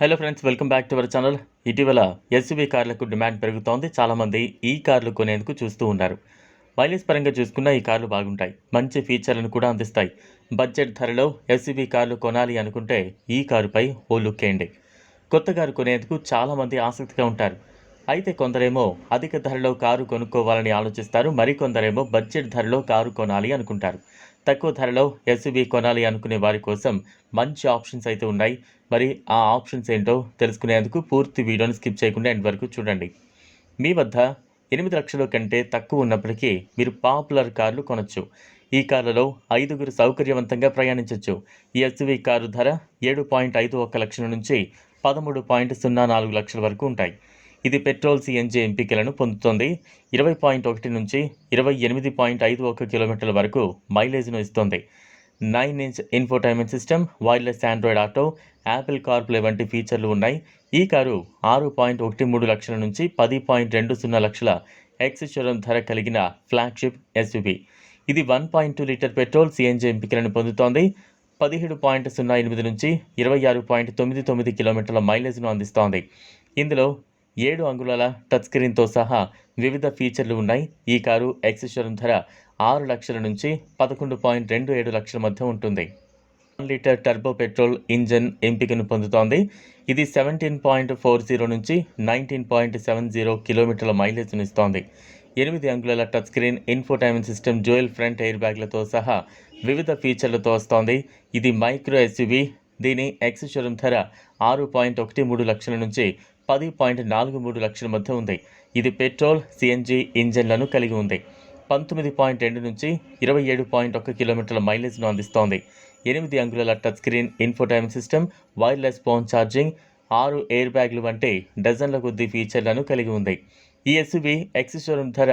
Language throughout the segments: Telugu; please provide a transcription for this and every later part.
Hello friends welcome back to our channel ఇటీవల ఎస్యూవీ కార్లకు డిమాండ్ పెరుగుతోంది. చాలామంది ఈ కార్లు కొనేందుకు చూస్తూ ఉన్నారు. మైలేజ్ పరంగా చూసుకున్న ఈ కార్లు బాగుంటాయి. మంచి ఫీచర్లను కూడా అందిస్తాయి. బడ్జెట్ ధరలో ఎస్యూవీ కార్లు కొనాలి అనుకుంటే ఈ కారుపై ఓ లుక్ వేయండి కొత్త కారు కొనేందుకు చాలామంది ఆసక్తిగా ఉంటారు. అయితే కొందరేమో అధిక ధరలో కారు కొనుక్కోవాలని ఆలోచిస్తారు మరికొందరేమో బడ్జెట్ ధరలో కారు కొనాలి అనుకుంటారు. తక్కువ ధరలో ఎస్యూవీ కొనాలి అనుకునే వారి కోసం మంచి ఆప్షన్స్ అయితే ఉన్నాయి. మరి ఆ ఆప్షన్స్ ఏంటో తెలుసుకునేందుకు పూర్తి వీడియోని స్కిప్ చేయకుండా ఎండ్ వరకు చూడండి. మీ వద్ద ఎనిమిది లక్షల కంటే తక్కువ ఉన్నప్పటికీ మీరు పాపులర్ కార్లు కొనొచ్చు. ఈ కార్లలో ఐదుగురు సౌకర్యవంతంగా ప్రయాణించవచ్చు ఈ ఎస్యూవీ కారు ధర ఏడు పాయింట్ ఐదు ఒక్క లక్షల నుంచి పదమూడు పాయింట్ సున్నా నాలుగు లక్షల వరకు ఉంటాయి. ఇది పెట్రోల్ సిఎన్జి ఎంపికలను పొందుతోంది. ఇరవై పాయింట్ ఒకటి నుంచి ఇరవై ఎనిమిది పాయింట్ ఐదు ఒక కిలోమీటర్ల వరకు మైలేజ్ను ఇస్తుంది. Nine inch infotainment system wireless Android Auto Apple CarPlay వంటి ఫీచర్లు ఉన్నాయి. ఈ కారు ఆరు పాయింట్ ఒకటి మూడు లక్షల నుంచి పది పాయింట్ రెండు సున్నా లక్షల ఎక్స్ షోరూమ్ ధర కలిగిన ఫ్లాగ్షిప్ ఎస్యూవీ. ఇది one point two litre petrol CNG ఎంపికలను పొందుతోంది. పదిహేడు పాయింట్ సున్నా ఎనిమిది నుంచి ఇరవై ఆరు పాయింట్ తొమ్మిది తొమ్మిది కిలోమీటర్ల మైలేజ్ను అందిస్తోంది. ఇందులో ఏడు అంగుళాల టచ్ స్క్రీన్తో సహా వివిధ ఫీచర్లు ఉన్నాయి. ఈ కారు ఎక్సెషరం ధర ఆరు లక్షల నుంచి పదకొండు పాయింట్ రెండు ఏడు లక్షల మధ్య ఉంటుంది. One litre turbo petrol engine ఎంపికను పొందుతోంది. ఇది సెవెంటీన్ పాయింట్ ఫోర్ జీరో నుంచి నైన్టీన్ పాయింట్ సెవెన్ జీరో కిలోమీటర్ల మైలేజ్ను ఇస్తోంది. ఎనిమిది అంగుళాల touch screen infotainment system dual front air బ్యాగ్లతో సహా వివిధ ఫీచర్లతో వస్తోంది. ఇది మైక్రో ఎస్యూవీ. దీని ఎక్స్ షోరూమ్ ధర ఆరు పాయింట్ ఒకటి మూడు లక్షల నుంచి పది పాయింట్ నాలుగు మూడు లక్షల మధ్య ఉంది. ఇది పెట్రోల్ సిఎన్జి ఇంజన్లను కలిగి ఉంది. పంతొమ్మిది పాయింట్ రెండు నుంచి ఇరవై ఏడు పాయింట్ ఒక కిలోమీటర్ల మైలేజ్ను అందిస్తోంది. ఎనిమిది అంగుళాల touch screen infotainment system wireless phone charging ఆరు ఎయిర్ బ్యాగ్లు వంటి డజన్ల కొద్ది ఫీచర్లను కలిగి ఉంది. ఈ ఎస్యువి ఎక్సిషోరూమ్ ధర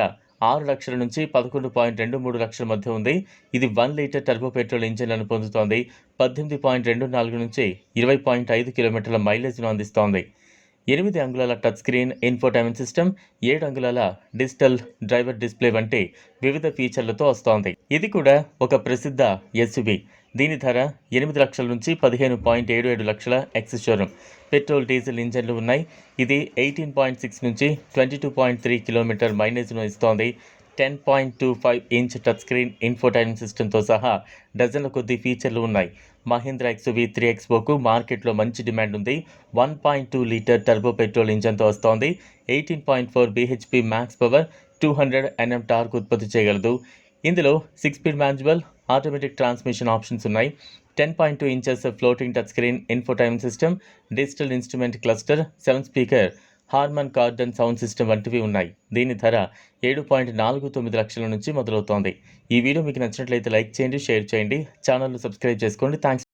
ఆరు లక్షల నుంచి పదకొండు పాయింట్ రెండు మూడు లక్షల మధ్య ఉంది. ఇది వన్ లీటర్ టర్బో పెట్రోల్ ఇంజన్లను పొందుతోంది. పద్దెనిమిది పాయింట్ రెండు నాలుగు నుంచి ఇరవై పాయింట్ ఐదు కిలోమీటర్ల మైలేజ్ను అందిస్తోంది. ఎనిమిది అంగుళాల టచ్ స్క్రీన్ ఇన్ఫోటైన్మెంట్ సిస్టమ్ ఏడు అంగుళాల డిజిటల్ డ్రైవర్ డిస్ప్లే వంటి వివిధ ఫీచర్లతో వస్తోంది. ఇది కూడా ఒక ప్రసిద్ధ ఎస్యువి. దీని ధర ఎనిమిది లక్షల నుంచి పదిహేను పాయింట్ ఏడు ఏడు లక్షల ఎక్స్ షోరూమ్ పెట్రోల్ డీజిల్ ఇంజన్లు ఉన్నాయి. ఇది ఎయిటీన్ పాయింట్ సిక్స్ నుంచి twenty two point three kilometre మైలేజ్ను ఇస్తోంది. Ten point two five inch touch screen infotainment సిస్టమ్తో సహా డజన్ల కొద్ది ఫీచర్లు ఉన్నాయి. మహీంద్రా ఎక్స్వీ త్రీ ఎక్స్పోకు మార్కెట్లో మంచి డిమాండ్ ఉంది. One point two litre turbo petrol ఇంజన్తో వస్తోంది. Eighteen point four BHP max power two hundred NM torque ఉత్పత్తి చేయగలదు. ఇందులో six speed manual automatic transmission options ఉన్నాయి. Ten point two inches floating touch screen infotainment system digital instrument cluster seven speaker Harman Kardon sound system వంటివి ఉన్నాయి. దీని ధర ఏడు పాయింట్ నాలుగు తొమ్మిది లక్షల నుంచి మొదలవుతోంది. ఈ వీడియో మీకు నచ్చినట్లయితే లైక్ చేయండి షేర్ చేయండి. ఛానల్ను సబ్స్క్రైబ్ చేసుకోండి. థ్యాంక్స్